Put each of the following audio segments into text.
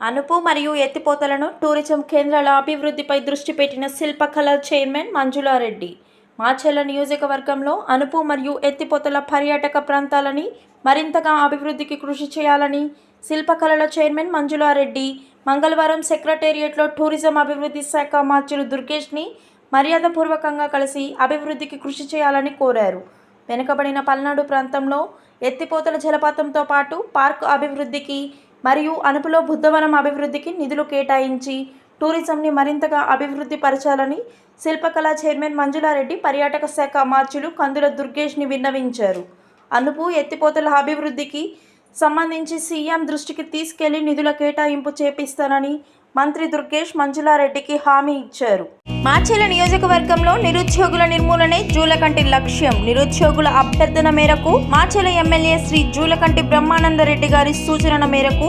అనుపు మరియు ఎత్తిపోతలను టూరిజం కేంద్రాల అభివృద్ధిపై దృష్టి పెట్టిన శిల్పకళ చైర్మన్ మంజులారెడ్డి. మాచెల్ల నియోజకవర్గంలో అనుపు మరియు ఎత్తిపోతల పర్యాటక ప్రాంతాలని మరింతగా అభివృద్ధికి కృషి చేయాలని శిల్పకళల చైర్మన్ మంజులారెడ్డి మంగళవారం సెక్రటేరియట్లో టూరిజం అభివృద్ధి శాఖ మార్చులు దుర్గేష్ని మర్యాదపూర్వకంగా కలిసి అభివృద్ధికి కృషి చేయాలని కోరారు. వెనుకబడిన పల్నాడు ప్రాంతంలో ఎత్తిపోతల జలపాతంతో పాటు పార్కు అభివృద్ధికి మరియు అనుపులో బుద్ధవనం అభివృద్ధికి నిధులు కేటాయించి టూరిజంని మరింతగా అభివృద్ధి పరచాలని శిల్పకళా చైర్మన్ మంజులారెడ్డి పర్యాటక శాఖ మార్చులు కందుల దుర్గేష్ని విన్నవించారు. అనుపు ఎత్తిపోతల అభివృద్ధికి సంబంధించి సీఎం దృష్టికి తీసుకెళ్ళి నిధుల కేటాయింపు చేపిస్తానని మంత్రి దుర్గేష్ మంజులారెడ్డికి హామీ ఇచ్చారు. మాచెల నియోజకవర్గంలో నిరుద్యోగుల నిర్మూలనే జూలకంటి లక్ష్యం. నిరుద్యోగుల అభ్యర్థన మేరకు మాచెల ఎమ్మెల్యే శ్రీ జూలకంటి బ్రహ్మానందరెడ్డి గారి సూచన మేరకు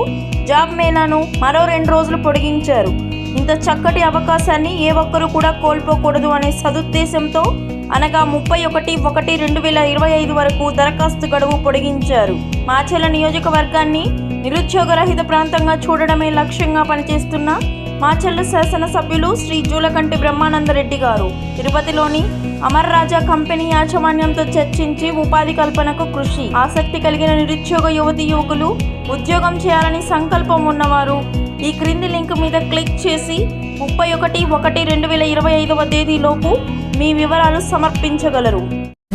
జాబ్ మేళాను మరో రెండు రోజులు పొడిగించారు. ఇంత చక్కటి అవకాశాన్ని ఏ ఒక్కరూ కూడా కోల్పోకూడదు అనే సదుద్దేశంతో అనగా ముప్పై ఒకటి ఒకటి రెండు వేల ఇరవై ఐదు వరకు దరఖాస్తు గడువు పొడిగించారు. మాచెల నియోజకవర్గాన్ని నిరుద్యోగరహిత ప్రాంతంగా చూడడమే లక్ష్యంగా పనిచేస్తున్న మాచెల్ల శాసనసభ్యులు శ్రీ జూలకంటి బ్రహ్మానందరెడ్డి గారు. తిరుపతిలోని అమర్ రాజా కంపెనీ యాజమాన్యంతో చర్చించి ఉపాధి కల్పనకు కృషి. ఆసక్తి కలిగిన నిరుద్యోగ యువతి యువకులు ఉద్యోగం చేయాలని సంకల్పం ఉన్నవారు ఈ క్రింది లింక్ మీద క్లిక్ చేసి ముప్పై ఒకటి ఒకటి రెండు వేల ఇరవై ఐదవ తేదీలోపు మీ వివరాలు సమర్పించగలరు.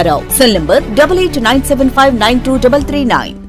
Ankarao cell number double eight nine seven five nine two double three nine.